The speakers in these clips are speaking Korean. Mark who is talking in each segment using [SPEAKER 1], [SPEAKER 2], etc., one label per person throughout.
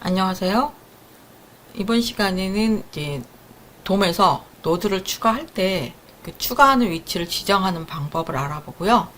[SPEAKER 1] 안녕하세요. 이번 시간에는 이제 돔에서 노드를 추가할 때 그 추가하는 위치를 지정하는 방법을 알아보고요.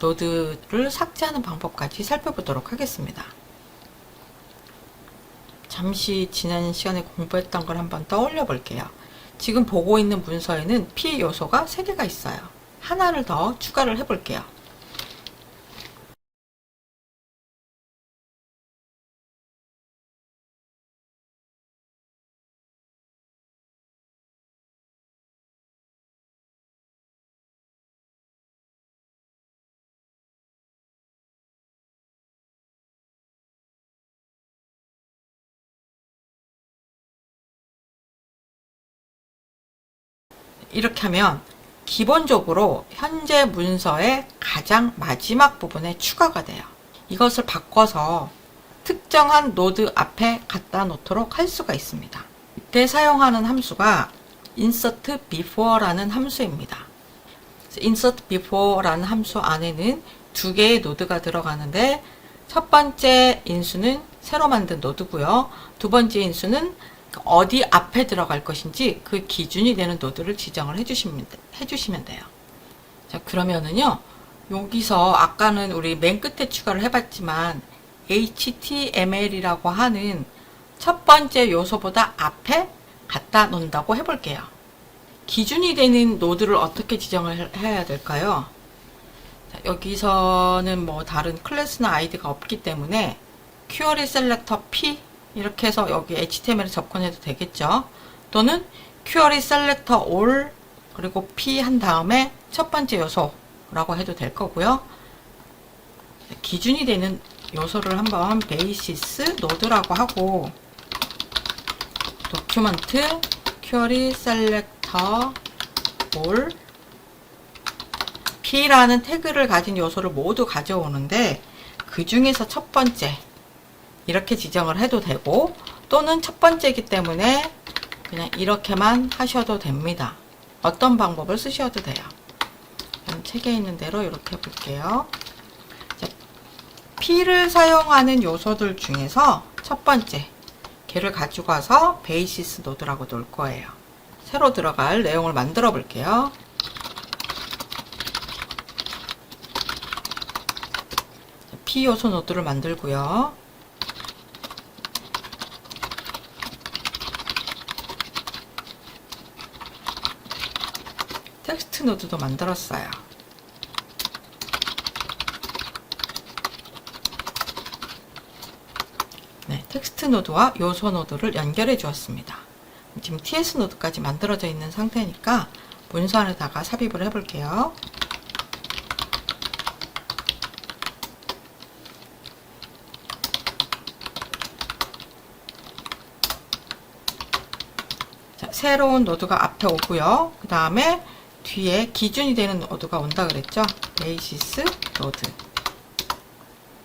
[SPEAKER 1] 노드를 삭제하는 방법까지 살펴보도록 하겠습니다. 잠시 지난 시간에 공부했던 걸 한번 떠올려 볼게요. 지금 보고 있는 문서에는 P 요소가 3개가 있어요. 하나를 더 추가를 해 볼게요. 이렇게 하면 기본적으로 현재 문서의 가장 마지막 부분에 추가가 돼요. 이것을 바꿔서 특정한 노드 앞에 갖다 놓도록 할 수가 있습니다. 이때 사용하는 함수가 insert before라는 함수입니다. insert before라는 함수 안에는 두 개의 노드가 들어가는데 첫 번째 인수는 새로 만든 노드고요. 두 번째 인수는 어디 앞에 들어갈 것인지 그 기준이 되는 노드를 지정을 해주시면, 해주시면 돼요. 자, 그러면은요, 여기서 아까는 우리 맨 끝에 추가를 해봤지만, HTML이라고 하는 첫 번째 요소보다 앞에 갖다 놓는다고 해볼게요. 기준이 되는 노드를 어떻게 지정을 해야 될까요? 자, 여기서는 뭐 다른 클래스나 아이디가 없기 때문에 큐어리 셀렉터 P 이렇게 해서 여기 HTML에 접근해도 되겠죠. 또는 큐어리 셀렉터 all 그리고 P 한 다음에 첫 번째 요소라고 해도 될 거고요. 기준이 되는 요소를 한번 베이시스 노드라고 하고 도큐먼트 큐어리 셀렉터 all P라는 태그를 가진 요소를 모두 가져오는데 그 중에서 첫 번째 이렇게 지정을 해도 되고 또는 첫 번째이기 때문에 그냥 이렇게만 하셔도 됩니다. 어떤 방법을 쓰셔도 돼요. 책에 있는 대로 이렇게 해볼게요. 자, P를 사용하는 요소들 중에서 첫 번째 걔를 가지고 와서 베이시스 노드라고 놓을 거예요. 새로 들어갈 내용을 만들어 볼게요. P 요소 노드를 만들고요. 텍스트 노드도 만들었어요. 네, 텍스트 노드와 요소 노드를 연결해 주었습니다. 지금 TS 노드까지 만들어져 있는 상태니까 문서 안에다가 삽입을 해 볼게요. 자, 새로운 노드가 앞에 오고요. 그 다음에 뒤에 기준이 되는 노드가 온다 그랬죠? 베이시스 노드.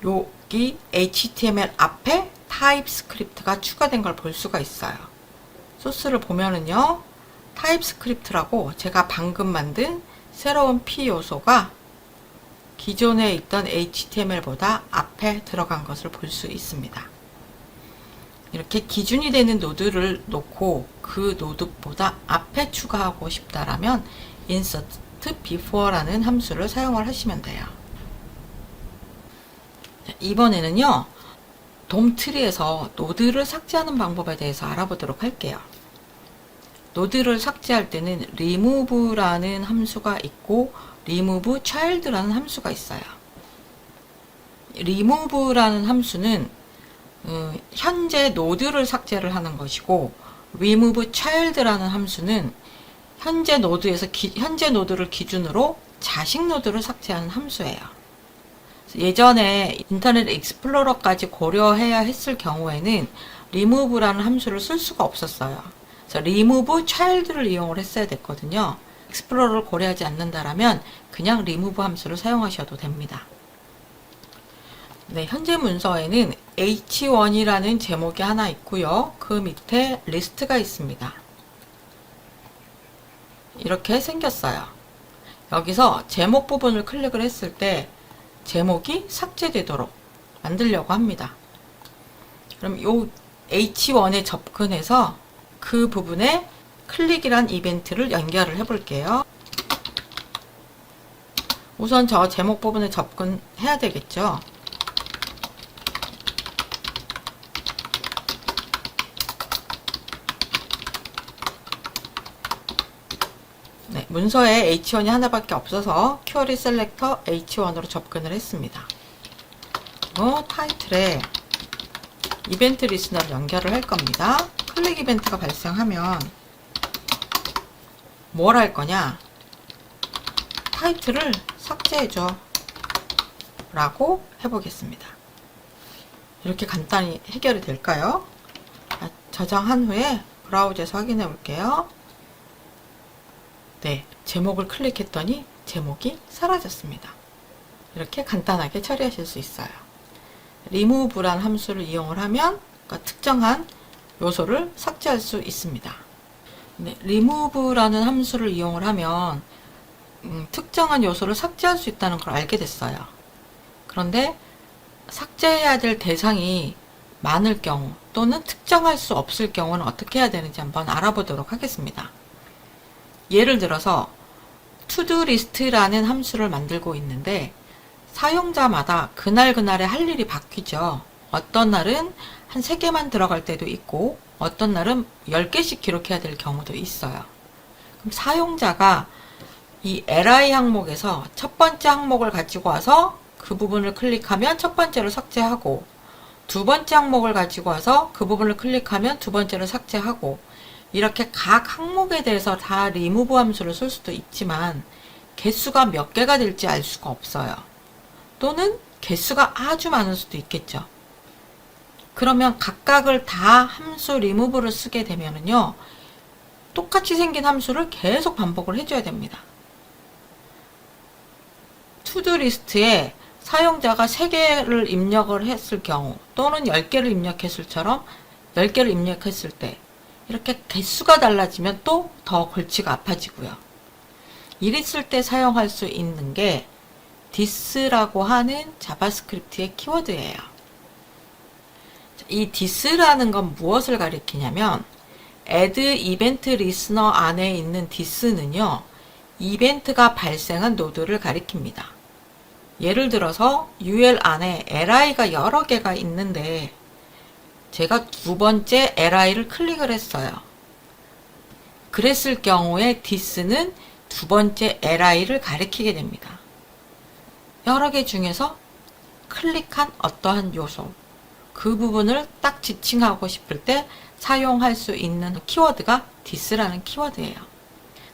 [SPEAKER 1] 여기 HTML 앞에 타입스크립트가 추가된 걸 볼 수가 있어요. 소스를 보면은요. 타입스크립트라고 제가 방금 만든 새로운 P 요소가 기존에 있던 HTML보다 앞에 들어간 것을 볼 수 있습니다. 이렇게 기준이 되는 노드를 놓고 그 노드보다 앞에 추가하고 싶다라면 insert before라는 함수를 사용을 하시면 돼요. 자, 이번에는요. 돔트리에서 노드를 삭제하는 방법에 대해서 알아보도록 할게요. 노드를 삭제할 때는 remove라는 함수가 있고 remove child라는 함수가 있어요. remove라는 함수는 어, 현재 노드를 삭제를 하는 것이고 remove child라는 함수는 현재 노드에서 기- 현재 노드를 기준으로 자식 노드를 삭제하는 함수예요. 예전에 인터넷 익스플로러까지 고려해야 했을 경우에는 remove라는 함수를 쓸 수가 없었어요. 그래서 remove child를 이용을 했어야 됐거든요. 익스플로러를 고려하지 않는다라면 그냥 remove 함수를 사용하셔도 됩니다. 네, 현재 문서에는 H1이라는 제목이 하나 있고요. 그 밑에 리스트가 있습니다. 이렇게 생겼어요. 여기서 제목 부분을 클릭을 했을 때 제목이 삭제되도록 만들려고 합니다. 그럼 요 H1에 접근해서 그 부분에 클릭이란 이벤트를 연결을 해 볼게요. 우선 저 제목 부분에 접근해야 되겠죠. 네, 문서에 H1이 하나밖에 없어서 큐어리 셀렉터 H1으로 접근을 했습니다. 그리고 타이틀에 이벤트 리스너를 연결을 할 겁니다. 클릭 이벤트가 발생하면 뭘 할 거냐? 타이틀을 삭제해줘. 라고 해보겠습니다. 이렇게 간단히 해결이 될까요? 자, 저장한 후에 브라우저에서 확인해 볼게요. 네, 제목을 클릭했더니 제목이 사라졌습니다. 이렇게 간단하게 처리하실 수 있어요. remove란 함수를 이용을 하면 그러니까 특정한 요소를 삭제할 수 있습니다. 네, remove라는 함수를 이용을 하면 음, 특정한 요소를 삭제할 수 있다는 걸 알게 됐어요. 그런데 삭제해야 될 대상이 많을 경우 또는 특정할 수 없을 경우는 어떻게 해야 되는지 한번 알아보도록 하겠습니다. 예를 들어서 to-do list라는 함수를 만들고 있는데 사용자마다 그날 그날의 할 일이 바뀌죠. 어떤 날은 한 3개만 들어갈 때도 있고 어떤 날은 10개씩 기록해야 될 경우도 있어요. 그럼 사용자가 이 li 항목에서 첫 번째 항목을 가지고 와서 그 부분을 클릭하면 첫 번째를 삭제하고 두 번째 항목을 가지고 와서 그 부분을 클릭하면 두 번째를 삭제하고 이렇게 각 항목에 대해서 다 리무브 함수를 쓸 수도 있지만 개수가 몇 개가 될지 알 수가 없어요. 또는 개수가 아주 많을 수도 있겠죠. 그러면 각각을 다 함수 리무브를 쓰게 되면은요, 똑같이 생긴 함수를 계속 반복을 해줘야 됩니다. 투두 리스트에 사용자가 3개를 입력을 했을 경우 또는 10개를 입력했을처럼 10개를 입력했을 때 이렇게 개수가 달라지면 또 더 골치가 아파지고요. 이랬을 때 사용할 수 있는 게 this라고 하는 자바스크립트의 키워드예요. 이 this라는 건 무엇을 가리키냐면 add event listener 안에 있는 this는요. 이벤트가 발생한 노드를 가리킵니다. 예를 들어서 UL 안에 li가 여러 개가 있는데 제가 두 번째 li를 클릭을 했어요. 그랬을 경우에 this는 두 번째 li를 가리키게 됩니다. 여러 개 중에서 클릭한 어떠한 요소, 그 부분을 딱 지칭하고 싶을 때 사용할 수 있는 키워드가 this라는 키워드예요.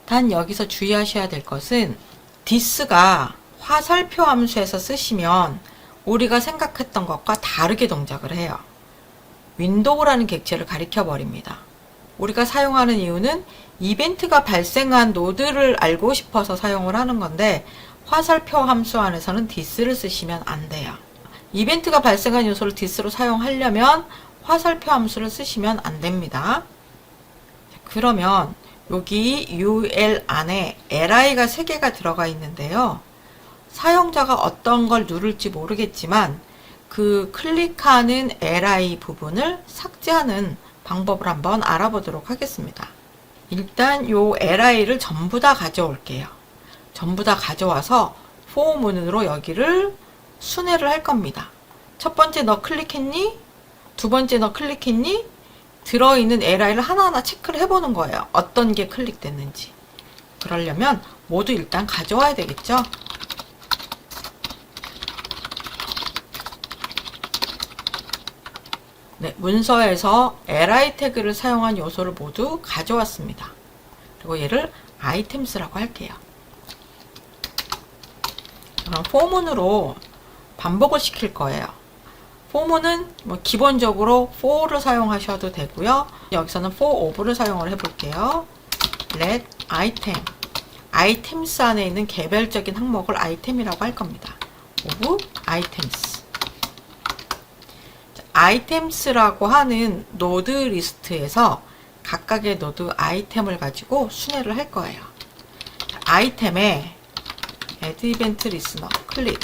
[SPEAKER 1] 단 여기서 주의하셔야 될 것은 this가 화살표 함수에서 쓰시면 우리가 생각했던 것과 다르게 동작을 해요. 윈도우라는 객체를 가리켜 버립니다. 우리가 사용하는 이유는 이벤트가 발생한 노드를 알고 싶어서 사용을 하는 건데 화살표 함수 안에서는 this를 쓰시면 안 돼요. 이벤트가 발생한 요소를 this로 사용하려면 화살표 함수를 쓰시면 안 됩니다. 그러면 여기 ul 안에 li가 3개가 들어가 있는데요. 사용자가 어떤 걸 누를지 모르겠지만 그 클릭하는 li 부분을 삭제하는 방법을 한번 알아보도록 하겠습니다. 일단 요 li를 전부 다 가져올게요. 전부 다 가져와서 for 문으로 여기를 순회를 할 겁니다. 첫 번째 너 클릭했니? 두 번째 너 클릭했니? 들어있는 li를 하나하나 체크를 해보는 거예요. 어떤 게 클릭됐는지. 그러려면 모두 일단 가져와야 되겠죠? 네, 문서에서 li 태그를 사용한 요소를 모두 가져왔습니다. 그리고 얘를 items라고 할게요. 그럼 for문으로 반복을 시킬 거예요. for문은 뭐 기본적으로 for를 사용하셔도 되고요. 여기서는 for of를 사용을 해볼게요. let item items 안에 있는 개별적인 항목을 item이라고 할 겁니다. of items items라고 하는 노드 리스트에서 각각의 노드 아이템을 가지고 순회를 할 거예요. 아이템에 add event listener 클릭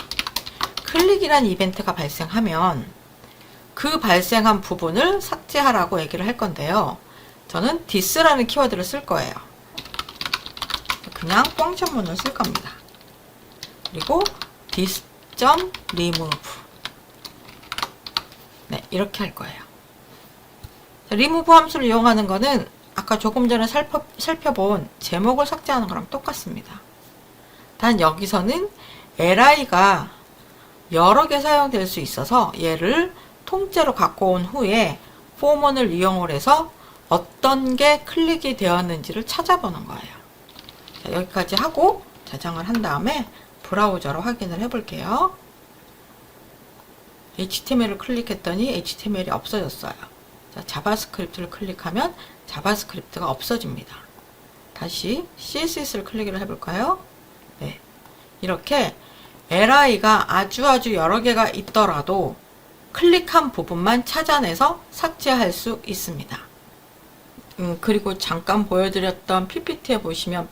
[SPEAKER 1] 클릭이란 이벤트가 발생하면 그 발생한 부분을 삭제하라고 얘기를 할 건데요. 저는 this라는 키워드를 쓸 거예요. 그냥 펑션문을 쓸 겁니다. 그리고 this.remove 네, 이렇게 할 거예요. 리무브 함수를 이용하는 거는 아까 조금 전에 살펴, 살펴본 제목을 삭제하는 거랑 똑같습니다. 단 여기서는 li가 여러 개 사용될 수 있어서 얘를 통째로 갖고 온 후에 포먼을 이용을 해서 어떤 게 클릭이 되었는지를 찾아보는 거예요. 자, 여기까지 하고 저장을 한 다음에 브라우저로 확인을 해 볼게요. HTML을 클릭했더니 HTML이 없어졌어요. 자, 자바스크립트를 클릭하면 자바스크립트가 없어집니다. 다시 CSS를 클릭을 해볼까요? 네. 이렇게 li가 아주 아주 여러 개가 있더라도 클릭한 부분만 찾아내서 삭제할 수 있습니다. 음, 그리고 잠깐 보여드렸던 PPT에 보시면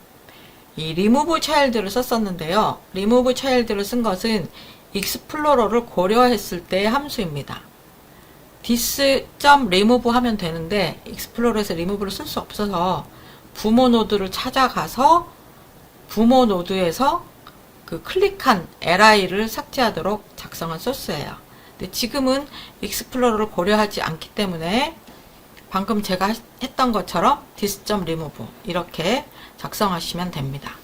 [SPEAKER 1] 이 remove child를 썼었는데요. remove child를 쓴 것은 익스플로러를 고려했을 때의 함수입니다. this.remove 하면 되는데 익스플로러에서 remove를 쓸 수 없어서 부모 노드를 찾아가서 부모 노드에서 그 클릭한 li를 삭제하도록 작성한 소스예요. 근데 지금은 익스플로러를 고려하지 않기 때문에 방금 제가 했던 것처럼 this.remove 이렇게 작성하시면 됩니다.